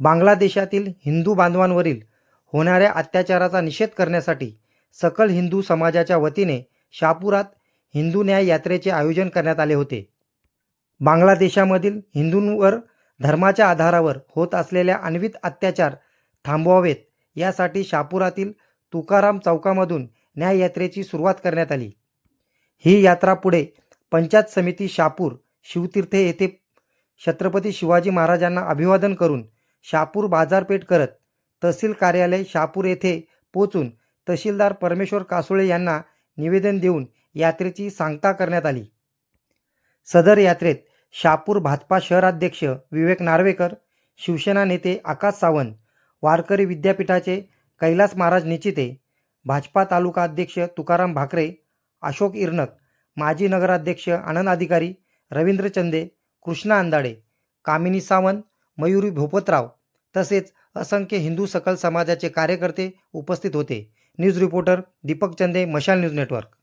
बांगलादेशातील हिंदू बांधवांवरील होणाऱ्या अत्याचाराचा निषेध करण्यासाठी सकल हिंदू समाजाच्या वतीने शापुरात हिंदू न्याय यात्रेचे आयोजन करण्यात आले होते. बांगलादेशामधील हिंदूंवर धर्माच्या आधारावर होत असलेल्या अन्वित अत्याचार थांबवावेत यासाठी शापुरातील तुकाराम चौकामधून न्याय यात्रेची सुरुवात करण्यात आली. ही यात्रा पुढे पंचायत समिती शापूर शिवतीर्थे येथे छत्रपती शिवाजी महाराजांना अभिवादन करून शहापूर बाजारपेठ करत तहसील कार्यालय शहापूर येथे पोचून तहसीलदार परमेश्वर कासुळे यांना निवेदन देऊन यात्रेची सांगता करण्यात आली. सदर यात्रेत शहापूर भाजपा शहराध्यक्ष विवेक नार्वेकर शिवसेना नेते आकाश सावंत वारकरी विद्यापीठाचे कैलास महाराज निचिते भाजपा तालुका अध्यक्ष तुकाराम भाकरे अशोक इरनक माजी नगराध्यक्ष आनंद अधिकारी रवींद्र चंदे कृष्णा अंदाडे कामिनी सावंत मयुरी भोपतराव तसेच असंख्य हिंदू सकल समाजाचे कार्यकर्ते उपस्थित होते. न्यूज रिपोर्टर दीपक चंदे मशाल न्यूज नेटवर्क.